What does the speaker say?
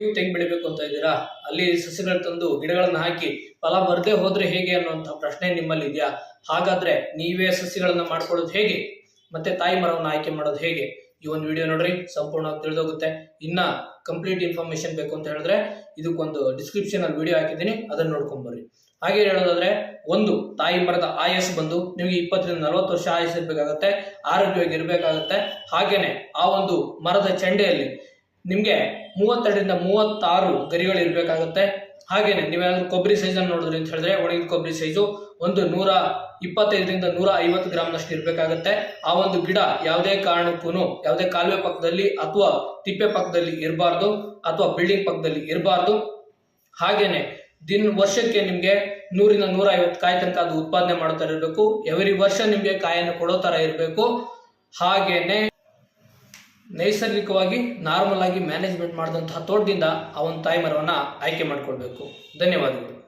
ನೀವು ತೆಂಗು ಬೆಳಿಬೇಕು ಅಂತ ಇದ್ದೀರಾ? ಅಲ್ಲಿ ಸಸಿಗಳು ತಂದು ಗಿಡಗಳನ್ನು ಹಾಕಿ ಫಲ ಬರದೇ ಹೋದ್ರೆ ಹೇಗೆ ಅನ್ನುವಂಥ ಪ್ರಶ್ನೆ ನಿಮ್ಮಲ್ಲಿ ಇದೆಯಾ? ಹಾಗಾದ್ರೆ ನೀವೇ ಸಸಿಗಳನ್ನು ಮಾಡ್ಕೊಳ್ಳೋದು ಹೇಗೆ? ಮತ್ತೆ ತಾಯಿ ಮರವನ್ನು ಆಯ್ಕೆ ಮಾಡೋದು ಹೇಗೆ? ಈ ಒಂದು ವಿಡಿಯೋ ನೋಡ್ರಿ, ಸಂಪೂರ್ಣವಾಗಿ ತಿಳಿದೋಗುತ್ತೆ. ಇನ್ನ ಕಂಪ್ಲೀಟ್ ಇನ್ಫಾರ್ಮೇಶನ್ ಬೇಕು ಅಂತ ಹೇಳಿದ್ರೆ ಇದಕ್ಕೊಂದು ಡಿಸ್ಕ್ರಿಪ್ಷನ್ ಅಲ್ಲಿ ವಿಡಿಯೋ ಹಾಕಿದ್ದೀನಿ, ಅದನ್ನ ನೋಡ್ಕೊಂಡ್ ಬರ್ರಿ. ಹಾಗೆ ಹೇಳೋದಾದ್ರೆ, ಒಂದು, ತಾಯಿ ಮರದ ಆಯಸ್ಸು ಬಂದು ನಿಮಗೆ ಇಪ್ಪತ್ತರಿಂದ ನಲವತ್ತು ವರ್ಷ ಆಯಸ್ಸು ಇರಬೇಕಾಗತ್ತೆ, ಆರೋಗ್ಯವಾಗಿ ಇರಬೇಕಾಗತ್ತೆ. ಹಾಗೇನೆ ಆ ಒಂದು ಮರದ ಚೆಂಡೆಯಲ್ಲಿ ನಿಮ್ಗೆ ಮೂವತ್ತೆರಡರಿಂದ ಮೂವತ್ತಾರು ಗರಿಗಳು ಇರಬೇಕಾಗುತ್ತೆ. ಹಾಗೇನೆ ನೀವೇನಾದ್ರೂ ಕೊಬ್ಬರಿ ಸೈಜ್ ಅನ್ನು ನೋಡಿದ್ರಿ ಅಂತ ಹೇಳಿದ್ರೆ ಒಣಗಿದ ಕೊಬ್ಬರಿ ಸೈಜು ಒಂದು ನೂರ ಇಪ್ಪತ್ತೈದರಿಂದ ನೂರ ಐವತ್ತು ಗ್ರಾಮ್ನಷ್ಟು ಇರಬೇಕಾಗತ್ತೆ. ಆ ಒಂದು ಗಿಡ ಯಾವುದೇ ಕಾರಣಕ್ಕೂ ಯಾವುದೇ ಕಾಲುವೆ ಪಕ್ಕದಲ್ಲಿ ಅಥವಾ ತಿಪ್ಪೆ ಪಕ್ಕದಲ್ಲಿ ಇರಬಾರ್ದು ಅಥವಾ ಬಿಲ್ಡಿಂಗ್ ಪಕ್ಕದಲ್ಲಿ ಇರಬಾರ್ದು. ಹಾಗೇನೆ ದಿನ, ವರ್ಷಕ್ಕೆ ನಿಮಗೆ ನೂರಿಂದ ನೂರ ಐವತ್ತು ಕಾಯಿ ತನಕ ಅದು ಉತ್ಪಾದನೆ ಮಾಡ್ತಾ ಇರಬೇಕು. ಎವ್ರಿ ವರ್ಷ ನಿಮಗೆ ಕಾಯನ್ನು ಕೊಡೋ ತರ ಇರಬೇಕು. ಹಾಗೇನೆ ನೈಸರ್ಗಿಕವಾಗಿ ನಾರ್ಮಲ್ ಆಗಿ ಮ್ಯಾನೇಜ್ಮೆಂಟ್ ಮಾಡಿದಂತಹ ತೋಟದಿಂದ ಆ ಒಂದು ತಾಯಿ ಮರವನ್ನು ಆಯ್ಕೆ ಮಾಡಿಕೊಳ್ಬೇಕು. ಧನ್ಯವಾದಗಳು.